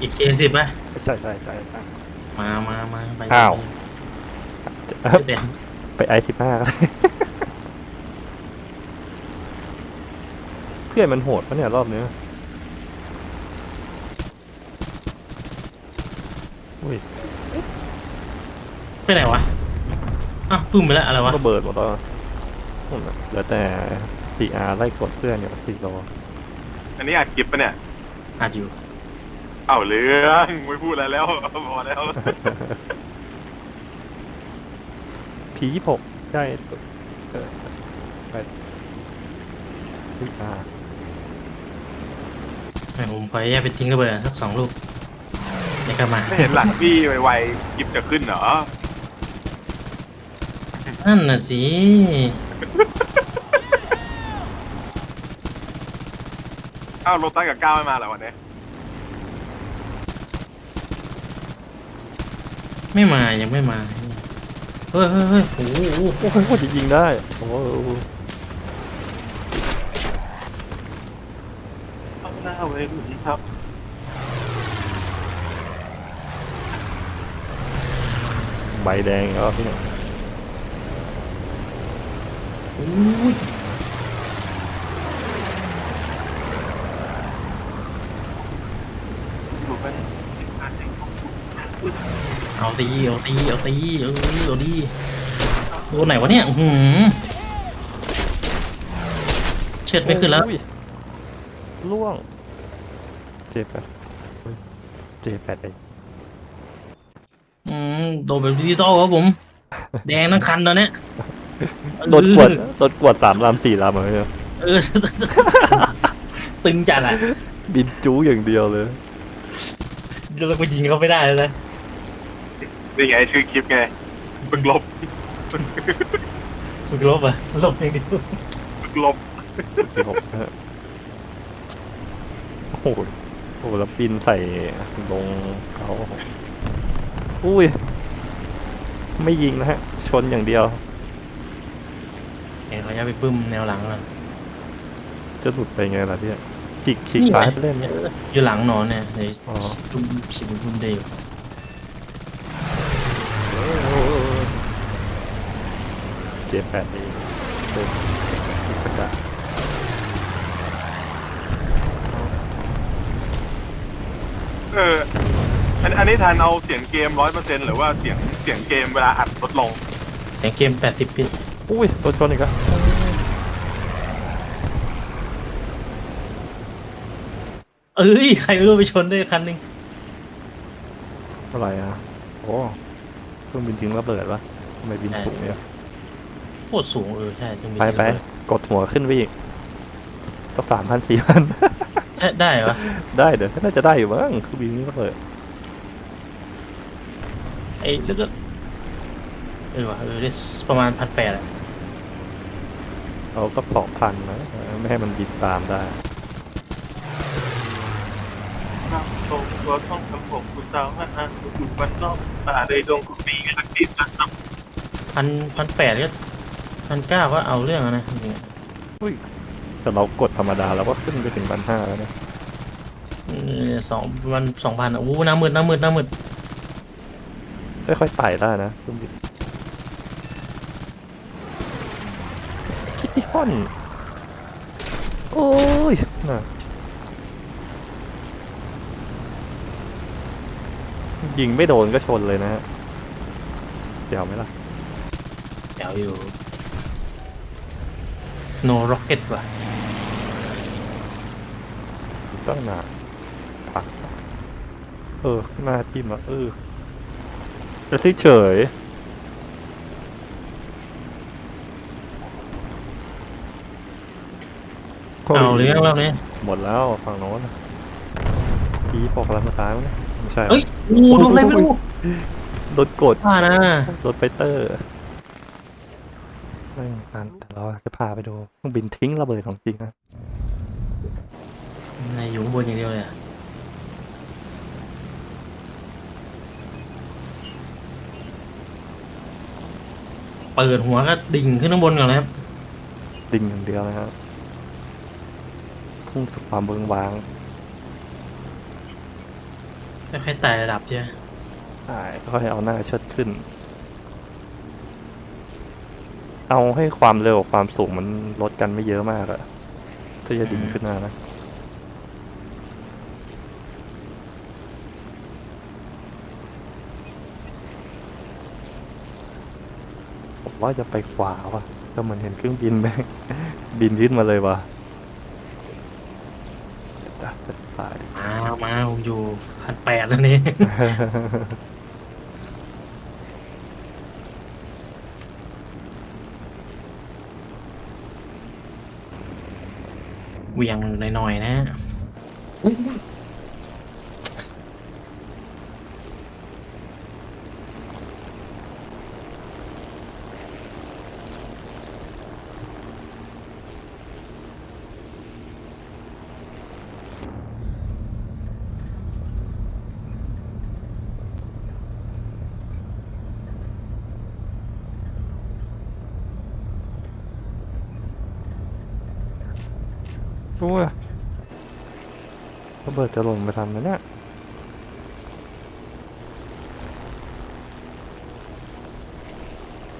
อีกเคสิบป่ะใช่ใช่ใช่ใช่มามามาไปอ้าวไปเด่นไปไอสิบห้าก็ได้เพื่อนมันโหดปะเนี่ยรอบเนี้ยอุ้ยไปไหนวะอ้าวปึ้มไปแล้วอะไรวะระเบิดหมดแล้วนู่นน่ะเหลือแต่ตีอาไล่กดเพื่อนอยู่ตีโลอันนี้อัดคลิปปะเนี่ยอาจอยู่ เอ้าเรื่องไม่พูดอะไรแล้วพอแล้วพียี่หกได้เออไปตีอาแม่ผมขอแยกไปทิ้งระเบิดสักสองลูกเดี๋ยวกลับมาไม่เห็นหลังพี่ไวๆคลิปจะขึ้นเหรอนั่นน่ะสิเอ้าโรตัสกับก้าวไม่มาเหรอวันนี้ ไม่มายังไม่มาเฮ้ยเฮ้ยเฮ้ยโอ้โหโอ้โหจะยิงได้โอ้โหเอาหน้าไว้ดูครับใบแดงแล้วพี่เนี่ย โอ้ย ดูไป เอาตีเอาตีเอาตีเออเอาดีโดนไหนวะเนี่ยอื้อหือเชิดไม่ขึ้นแล้วอุ้ยล่วงเจ็บปะเฮ้ยเจ็บแปดเองอืมโดนแบบดิจิตอลครับผม แดงทั้งคันตอนเนี้ยโดนกวดโดนกวดสามลำสี่ลำเหรอเนี่ยเออ ตึงจัดอะบินจู้อย่างเดียวเลย เราไปยิงเขาไม่ได้เลยนะ นี่ไงชื่อคลิปไงบึงลบฝึกลบอะลบอย่างเดียวบึงลบผมฮะโอ้โหโอ้โหแล้วบินใส่ลงเขาอุ้ย ไม่ยิงนะฮะ ชนอย่างเดียว เห็นเขาจะไปปึ้มแนวหลังแล้วจะหลุดไปไงล่ะเนี่ยจิกฉีกซ้ายไปเล่นเนี่ยอยู่หลังหนอนเนี่ยในอ๋อปึ้มฉีดปึ้มเดียว เจ็บแปดเองเป็นประกาศเอออันอันนี้ทันเอาเสียงเกมร้อยเปอร์เซ็นหรือว่าเสียงเสียงเกมเวลาอัดลดลง เสียงเกมแปดสิบปีอุ้ยรถชนอีกแล้วเอ้ย ใครไม่รู้ไปชนได้คันหนึ่งเท่าไหร่อะโอ้เครื่องบินทิ้งระเบิดวะทำไมบินสูงเนี่ย โคตรสูงเออใช่จึงมีไปไปกดหัวขึ้นไปอีกก็สามพันสี่พันใช่ได้เหรอได้เดี๋ยวน่าจะได้อยู่มั้งคือบินนี้ระเบิดไอ้แล้วก็เออว่ะเออได้ประมาณพันแปดอะเอาสักสองพันนะเออไม่ให้มันบินตามได้ตรงตัวท่องคำผมคุณสาวฮันฮันอยู่บ้านนอกป่าเลยดงกุฏิกันติดนะครับพันพันแปดก็ พันเก้าก็เอาเรื่องอะนะจริงๆอะแต่เรากดธรรมดาเราก็ขึ้นไปถึงพันห้าแล้วเนี่ยเออสองวันสองพันอะอู้หน้ามืดหน้ามืดหน้ามืดค่อยๆไต่ได้นะเครื่องบินคิดที่ห้อน โอ้ยน่ะยิงไม่โดนก็ชนเลยนะฮะเดี๋ยวไหมล่ะ แถวอยู่ no rocket ว่ะตั้งนานปักเออหน้าทิมอะเออจะซิเฉยเอาเรื่องรอบนี้หมดแล้วฝั่งโน้นพีพอกำลังตายมั้งเนี่ยไม่ใช่เฮ้ยงูโดนอะไรไม่รู้โดนกดว่านะรถไฟเตอร์ ไม่กันแต่เราจะพาไปดูเครื่องบินทิ้งระเบิดของจริงนะนายอยู่ข้างบนอย่างเดียวเลยอะเปิดหัวก็ดิ่งขึ้นข้างบนก่อนเลยครับ ดิ่งอย่างเดียวนะครับพุ่งสุดความเบิงบางค่อยๆไต่ระดับใช่ไหม ใช่ค่อยๆเอาหน้าเชิดขึ้น เอาให้ความเร็วความสูงมันลดกันไม่เยอะมากอะถ้าจะดิ่งขึ้นมานะผมว่าจะไปขวาว่ะก็เหมือนเห็นเครื่องบินแม่งบินขึ้นมาเลยว่ะจะจะตายมา มาผมอยู่พันแปดแล้วนี่ เวียงหน่อยๆนะ โอ้ยระเบิดจะหล่นไปทำนะเนี่ย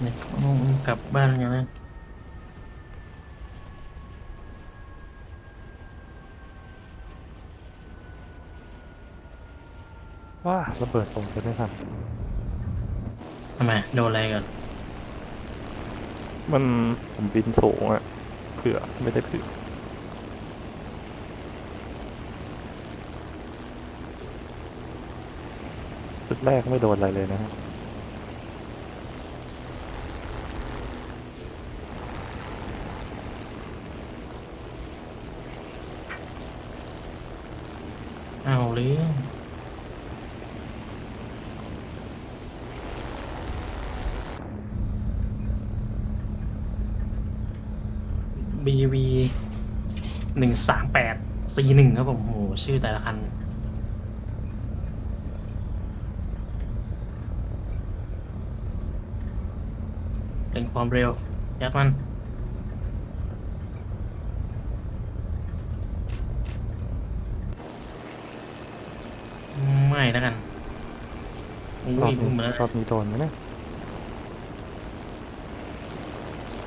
เนี่ยเอากลับบ้านกันนะว้าระเบิดลงไปไม่ทันทำไมโดนอะไรกันมันผมบินสูงอะเผื่อ ไม่ได้เผื่อ จุดแรกไม่โดนอะไรเลยนะฮะเอาเรื่องบีวีหนึ่งสามแปดสี่หนึ่งครับผมโหชื่อแต่ละคัน เป็นความเร็ว ยัดมัน ไม่แล้วกันอุ้รอบยนี้พุ่งมาแล้วรอบนี้โดนไหมเนี่ย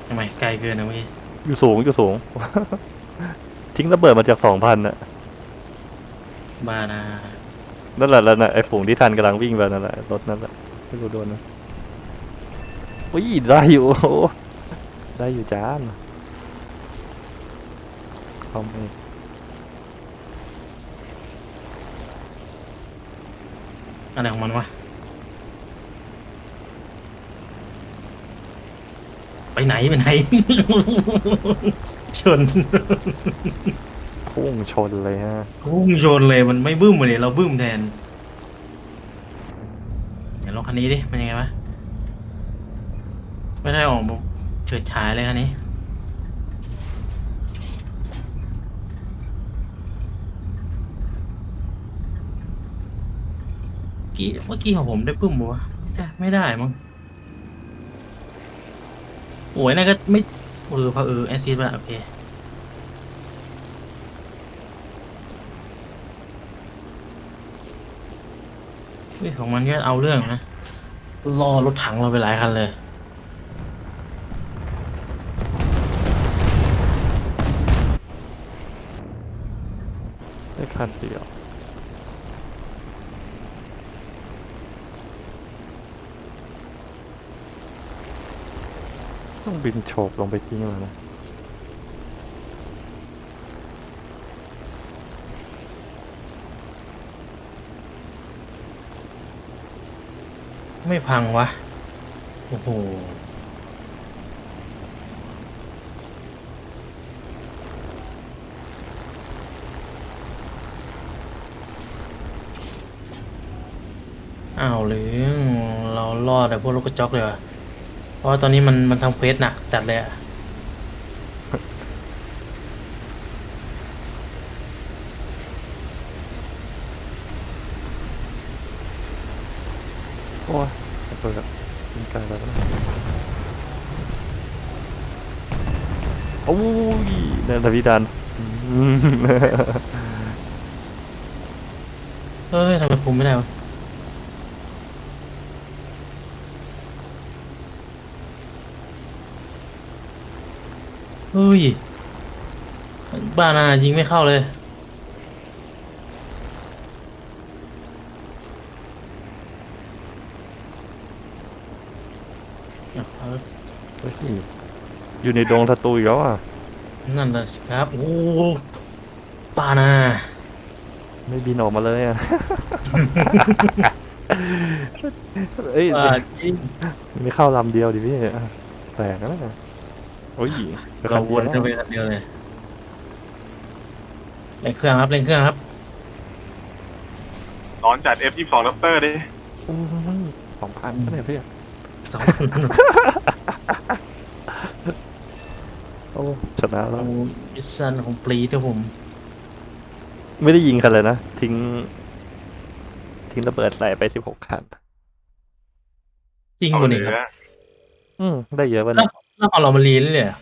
ทำไมไกลเกินนะเว้ยอยู่สูงอยู่สูง ทิ้งระเบิดมาจากสองพันอะบ้านะนั่นแหละแล้วนะไอ้ฝูงที่ทันกำลังวิ่งไปนั่นแหละรถนั่นแหละไม่รู้โดนนะ อุ้ยได้อยู่โอ้โหได้อยู่จานเอาไปอะไรของมันวะ ไปไหนไปไหน ชน พุ่งชนเลยฮะ พุ่งชนเลยมันไม่บึ้มเลยเราบึ้มแทน เดี๋ยวลองคันนี้ดิมันยังไงวะ ไม่ได้ออกแบบเฉิดฉายเลยคันนี้เมื่อกี้เมื่อกี้ของผมได้ปึ้มปะวไม่ได้ไม่ได้มั้งโอ้ยนั่นก็ไม่เออพอเออแอซิดไปละโอเคเฮ้ยของมันก็เอาเรื่องนะล่อรถถังเราไปหลายคันเลย คันเดียวต้องบินโฉบลงไปทิ้งเลยนะไม่พังวะ โอ้โห อ้าวหรือเรารอดแต่พวกลูกกระจอกเลยว่ะเพราะว่าตอนนี้มันมันทำเควสหนักจัดเลยอะโอ้ยระเบิดบินไกลแล้วนะโอ้ยนั่นทวิดันอืม เฮ้ยทำไมคุมไม่ได้วะ เฮ้ย บ้านายิงไม่เข้าเลยเอาเอาเฮ้ยอยู่ในดงศัตรูอีกแล้วอะ นั่นแหละสิครับ โอ้บ้านา ไม่บินออกมาเลยอะ เอ้ยบ้าจริงมีเข้าลำเดียวดิพี่อะแปลกนะ โอ้ยเราวนกันไปคันเดียวเลยเร่งเครื่องครับเร่งเครื่องครับนอนจัด F22 Raptor ดิโอ้ยสองพันก็เนี่ยพี่สองพันโอ้ชนะแล้วมิชชั่นของปรีดครับผม ไม่ได้ยิงกันเลยนะ ทิ้ง ทิ้งระเบิดใส่ไปสิบหกคัน จริงเอากว่าเหนี้ลืครับออืม ได้เยอะไปแล้นะวแล้วเอาเรามาลีนเลยเหรอ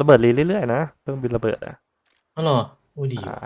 ระเบิดรีเรื่อยๆนะเครื่องบินระเบิดอะอ๋อเหรออุ้ยดี อ่า